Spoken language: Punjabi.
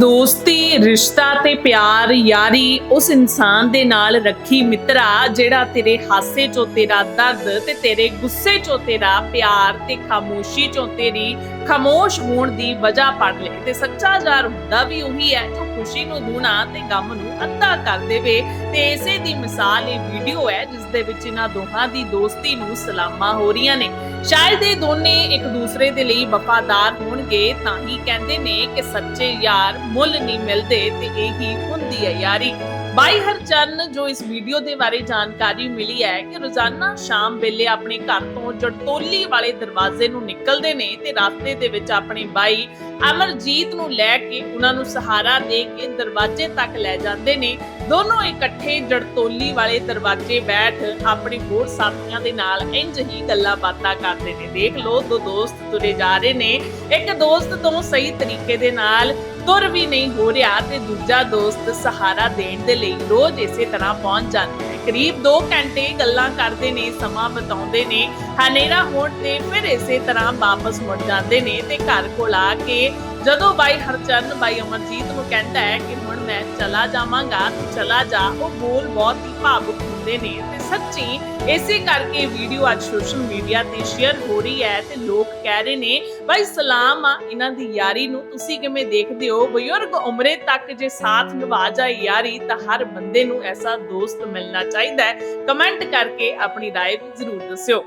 ਦੋਸਤੀ ਰਿਸ਼ਤਾ ਤੇ ਪਿਆਰ ਯਾਰੀ ਉਸ ਇਨਸਾਨ ਦੇ ਨਾਲ ਰੱਖੀ ਮਿੱਤਰਾ ਜਿਹੜਾ ਤੇਰੇ ਹਾਸੇ ਚੋਂ ਤੇਰਾ ਦਰਦ ਤੇ ਤੇਰੇ ਗੁੱਸੇ ਚੋਂ ਤੇਰਾ ਪਿਆਰ ਤੇ ਖਾਮੋਸ਼ੀ ਚੋਂ ਤੇਰੀ ਖਾਮੋਸ਼ ਹੋਣ ਦੀ ਵਜ੍ਹਾ ਪੜ ਲੇ ਤੇ ਸੱਚਾ ਯਾਰ ਹੁੰਦਾ ਵੀ ਉਹੀ ਹੈ ਜੋ ਖੁਸ਼ੀ ਨੂੰ ਦੂਣਾ ਤੇ ਗਮ ਨੂੰ ਅੱਧਾ ਕਰ ਦੇਵੇ। ਤੇ ਇਸੇ ਦੀ ਮਿਸਾਲ ਇਹ ਵੀਡੀਓ ਹੈ ਜਿਸ ਦੇ ਵਿੱਚ ਇਹਨਾਂ ਦੋਹਾਂ ਦੀ ਦੋਸਤੀ ਨੂੰ ਸਲਾਮਾਂ ਹੋ ਰਹੀਆਂ ਨੇ। ਸ਼ਾਇਦ ਇਹ ਦੋਨੇ ਇੱਕ ਦੂਸਰੇ ਦੇ ਲਈ ਵਫਾਦਾਰ ਹੋਣ ਹੋਣਗੇ ਤਾਂ ਹੀ ਕਹਿੰਦੇ ਨੇ ਕਿ ਸੱਚੇ ਯਾਰ ਮੁੱਲ ਨਹੀਂ ਮਿਲਦੇ ਤੇ ਇਹੀ ਹੁੰਦੀ ਹੈ ਯਾਰੀ। ਬਾਈ ਹਰਚਰਨ ਜੋ ਇਸ ਵੀਡੀਓ ਦੇ ਬਾਰੇ ਜਾਣਕਾਰੀ ਮਿਲੀ ਹੈ ਕਿ ਰੋਜ਼ਾਨਾ ਸ਼ਾਮ ਵੇਲੇ ਆਪਣੇ ਘਰ ਤੋਂ ਜੜਤੋਲੀ ਵਾਲੇ ਦਰਵਾਜ਼ੇ ਨੂੰ ਨਿਕਲਦੇ ਨੇ ਤੇ ਰਸਤੇ ਦੇ ਵਿੱਚ ਆਪਣੇ ਬਾਈ ਅਮਰਜੀਤ ਨੂੰ ਲੈ ਕੇ ਉਹਨਾਂ ਨੂੰ ਸਹਾਰਾ ਦੇ ਕੇ ਦਰਵਾਜ਼ੇ ਤੱਕ ਲੈ ਜਾਂਦੇ ਨੇ। ਦੋਨੋਂ ਇਕੱਠੇ ਜੜਤੋਲੀ ਵਾਲੇ ਦਰਵਾਜ਼ੇ ਬੈਠ ਆਪਣੇ ਹੋਰ ਸਾਥੀਆਂ ਦੇ ਨਾਲ ਇੰਜ ਹੀ ਗੱਲਾਂ ਬਾਤਾਂ ਕਰਦੇ ਨੇ। ਦੇਖ ਲਓ, ਦੋ ਦੋਸਤ ਤੁਰੇ ਜਾ ਰਹੇ ਨੇ। ਇੱਕ ਦੋਸਤ ਤੋਂ ਸਹੀ ਤਰੀਕੇ ਦੇ ਨਾਲ ਤੁਰ ਵੀ ਨਹੀਂ ਹੋ ਰਿਹਾ ਤੇ ਦੂਜਾ ਦੋਸਤ ਸਹਾਰਾ ਦੇਣ ਦੇ ਲਈ ਰੋਜ਼ ਇਸੇ ਤਰ੍ਹਾਂ ਪਹੁੰਚ ਜਾਂਦਾ ਹੈ। ਕਰੀਬ 2 ਘੰਟੇ ਗੱਲਾਂ ਕਰਦੇ ਨੇ, ਸਮਾਂ ਬਿਤਾਉਂਦੇ ਨੇ, ਹਨੇਰਾ ਹੋਣ ਤੇ ਫਿਰ ਇਸੇ ਤਰ੍ਹਾਂ ਵਾਪਸ ਮੁੜ ਜਾਂਦੇ ਨੇ ਤੇ ਘਰ ਕੋਲ ਆ ਕੇ ਜਦੋਂ ਬਾਈ ਹਰਚਰਨ ਬਾਈ ਅਮਰਜੀਤ ਨੂੰ ਕਹਿੰਦਾ ਹੈ ਕਿ ਹੁਣ ਮੈਂ ਚਲਾ ਜਾਵਾਂਗਾ ਤੂੰ ਚਲਾ ਜਾ ਉਹ ਬੋਲ ਬਹੁਤ ਹੀ ਭਾਵੁਕ ਹੁੰਦੇ ਨੇ ਤੇ ਸੱਚੀ ਇਸੇ ਕਰਕੇ ਵੀਡੀਓ ਅੱਜ ਸੋਸ਼ਲ ਮੀਡੀਆ ਤੇ ਸ਼ੇਅਰ ਹੋ ਰਹੀ ਹੈ ਤੇ ਲੋਕ ਕਹਿ ਰਹੇ ਨੇ ਬਾਈ ਸਲਾਮ ਆ ਇਹਨਾਂ ਦੀ ਯਾਰੀ ਨੂੰ ਤੁਸੀਂ ਕਿਵੇਂ ਦੇਖਦੇ ਹੋ ਬਜ਼ੁਰਗ ਉਮਰੇ ਤੱਕ ਜੇ ਸਾਥ ਨਿਭਾ ਜਾਏ ਯਾਰੀ ਤਾਂ ਹਰ ਬੰਦੇ ਨੂੰ ਐਸਾ ਦੋਸਤ ਮਿਲਣਾ ਚਾਹੀਦਾ ਹੈ ਕਮੈਂਟ ਕਰਕੇ ਆਪਣੀ رائے ਵੀ ਜ਼ਰੂਰ ਦੱਸਿਓ